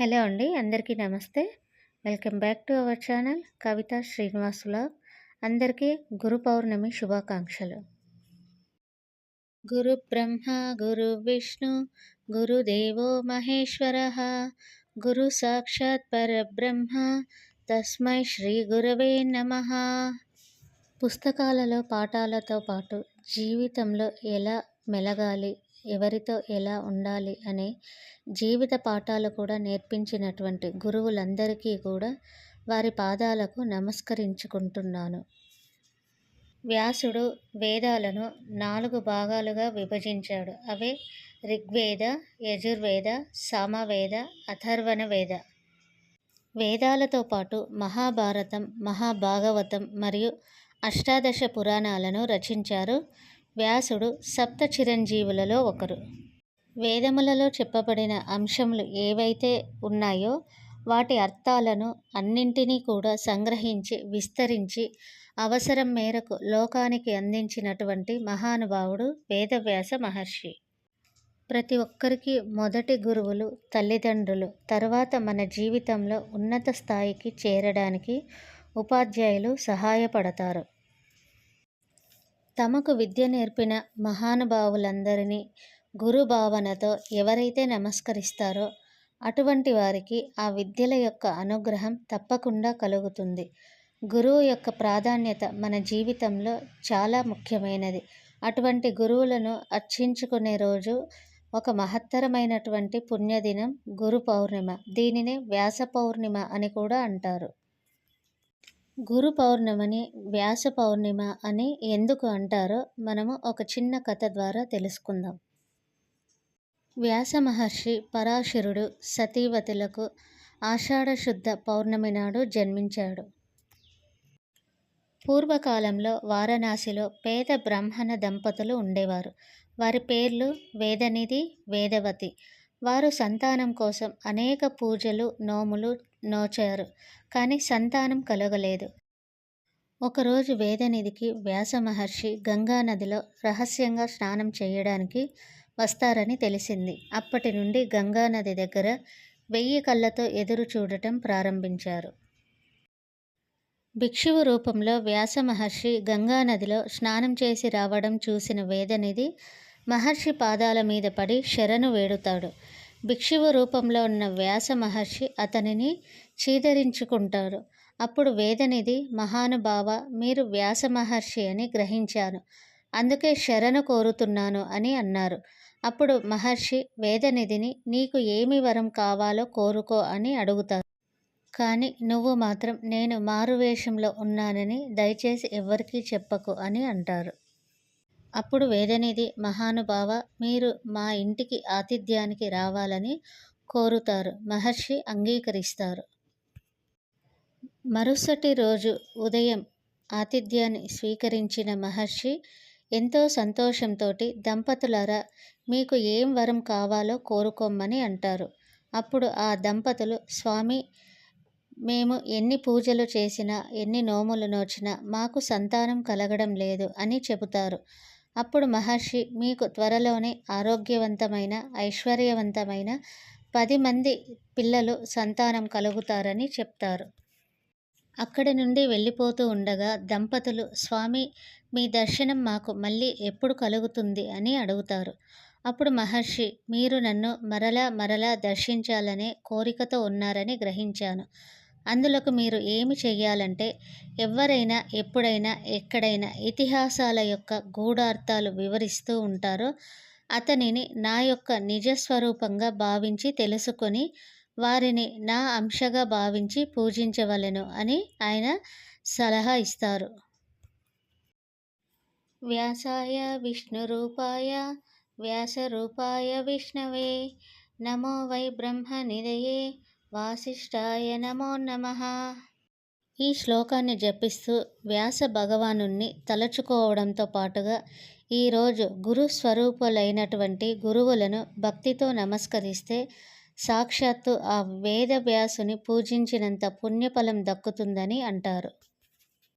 Hello అండి అందరికీ నమస్తే. Welcome back to our channel Kavitha శ్రీనివాసుల అందరికీ గురు పౌర్ణమి శుభాకాంక్షలు. గురు బ్రహ్మ గురు విష్ణు గురుదేవో మహేశ్వర గురు సాక్షాత్ పరబ్రహ్మ తస్మై శ్రీ గురవే నమ. పుస్తకాలలో పాఠాలతో పాటు జీవితంలో ఎలా మెలగాలి ఎవరితో ఎలా ఉండాలి అనే జీవిత పాఠాలు కూడా నేర్పించినటువంటి గురువులందరికీ కూడా వారి పాదాలకు నమస్కరించుకుంటున్నాను. వ్యాసుడు వేదాలను నాలుగు భాగాలుగా విభజించాడు. అవే ఋగ్వేద యజుర్వేద సామవేద అథర్వణ వేద వేదాలతో పాటు మహాభారతం మహాభాగవతం మరియు అష్టాదశ పురాణాలను రచించారు వ్యాసుడు సప్త చిరంజీవులలో ఒకరు. వేదములలో చెప్పబడిన అంశములు ఏవైతే ఉన్నాయో వాటి అర్థాలను అన్నింటినీ కూడా సంగ్రహించి విస్తరించి అవసరం మేరకు లోకానికి అందించినటువంటి మహానుభావుడు వేదవ్యాస మహర్షి. ప్రతి ఒక్కరికి మొదటి గురువులు తల్లిదండ్రులు తర్వాత మన జీవితంలో ఉన్నత స్థాయికి చేరడానికి ఉపాధ్యాయులు సహాయపడతారు. తమకు విద్య నేర్పిన మహానుభావులందరినీ గురు భావనతో ఎవరైతే నమస్కరిస్తారో అటువంటి వారికి ఆ విద్యల యొక్క అనుగ్రహం తప్పకుండా కలుగుతుంది. గురువు యొక్క ప్రాధాన్యత మన జీవితంలో చాలా ముఖ్యమైనది. అటువంటి గురువులను అర్చించుకునే రోజు ఒక మహత్తరమైనటువంటి పుణ్యదినం గురు పౌర్ణిమ. దీనినే వ్యాస పౌర్ణిమ అని కూడా అంటారు. గురు పౌర్ణమిని వ్యాస పౌర్ణిమ అని ఎందుకు అంటారో మనము ఒక చిన్న కథ ద్వారా తెలుసుకుందాం. వ్యాస మహర్షి పరాశరుడు సతీవతులకు ఆషాఢ శుద్ధ పౌర్ణమి నాడు జన్మించాడు. పూర్వకాలంలో వారణాసిలో పేద బ్రాహ్మణ దంపతులు ఉండేవారు. వారి పేర్లు వేదనిధి వేదవతి. వారు సంతానం కోసం అనేక పూజలు నోములు నోచారు కానీ సంతానం కలగలేదు. ఒకరోజు వేదనిధికి వ్యాస మహర్షి గంగా నదిలో రహస్యంగా స్నానం చేయడానికి వస్తారని తెలిసింది. అప్పటి నుండి గంగా నది దగ్గర వెయ్యి కళ్ళతో ఎదురు చూడటం ప్రారంభించారు. భిక్షువు రూపంలో వ్యాస మహర్షి గంగా నదిలో స్నానం చేసి రావడం చూసిన వేదనిధి మహర్షి పాదాల మీద పడి శరణు వేడుతాడు. భిక్షువు రూపంలో ఉన్న వ్యాస మహర్షి అతనిని చీదరించుకుంటారు అప్పుడు వేదనిధి మహానుభావ మీరు వ్యాస మహర్షి అని గ్రహించాను. అందుకే శరణు కోరుతున్నాను అని అన్నారు. అప్పుడు మహర్షి వేదనిధిని నీకు ఏమి వరం కావాలో కోరుకో అని అడుగుతారు కానీ నువ్వు మాత్రం నేను మారువేషంలో ఉన్నానని దయచేసి ఎవరికీ చెప్పకు అని అంటారు. అప్పుడు వేదనిధి మహానుభావ మీరు మా ఇంటికి ఆతిథ్యానికి రావాలని కోరుతారు. మహర్షి అంగీకరిస్తారు. మరుసటి రోజు ఉదయం ఆతిథ్యాన్ని స్వీకరించిన మహర్షి ఎంతో సంతోషంతో దంపతులరా మీకు ఏం వరం కావాలో కోరుకోమని అంటారు. అప్పుడు ఆ దంపతులు స్వామి మేము ఎన్ని పూజలు చేసినా ఎన్ని నోములు నోచినా మాకు సంతానం కలగడం లేదు అని చెబుతారు. అప్పుడు మహర్షి మీకు త్వరలోనే ఆరోగ్యవంతమైన ఐశ్వర్యవంతమైన పది మంది పిల్లలు సంతానం కలుగుతారని చెప్తారు. అక్కడి నుండి వెళ్ళిపోతూ ఉండగా దంపతులు స్వామి మీ దర్శనం మాకు మళ్ళీ ఎప్పుడు కలుగుతుంది? అని అడుగుతారు. అప్పుడు మహర్షి మీరు నన్ను మరలా మరలా దర్శించాలనే కోరికతో ఉన్నారని గ్రహించాను. అందులోకి మీరు ఏమి చేయాలంటే ఎవరైనా ఎప్పుడైనా ఎక్కడైనా ఇతిహాసాల యొక్క గూఢార్థాలు వివరిస్తూ ఉంటారో అతనిని నా యొక్క నిజస్వరూపంగా భావించి తెలుసుకొని వారిని నా అంశగా భావించి పూజించవలెను అని ఆయన సలహా ఇస్తారు. వ్యాసాయ విష్ణురూపాయ వ్యాసరూపాయ విష్ణవే నమో వై బ్రహ్మ నిదయే వాసిష్ఠాయ నమో నమ. ఈ శ్లోకాన్ని జపిస్తూ వ్యాస భగవాను తలచుకోవడంతో పాటుగా ఈరోజు గురు స్వరూపులైనటువంటి గురువులను భక్తితో నమస్కరిస్తే సాక్షాత్తు ఆ వేద వ్యాసుని పూజించినంత పుణ్యఫలం దక్కుతుందని అంటారు.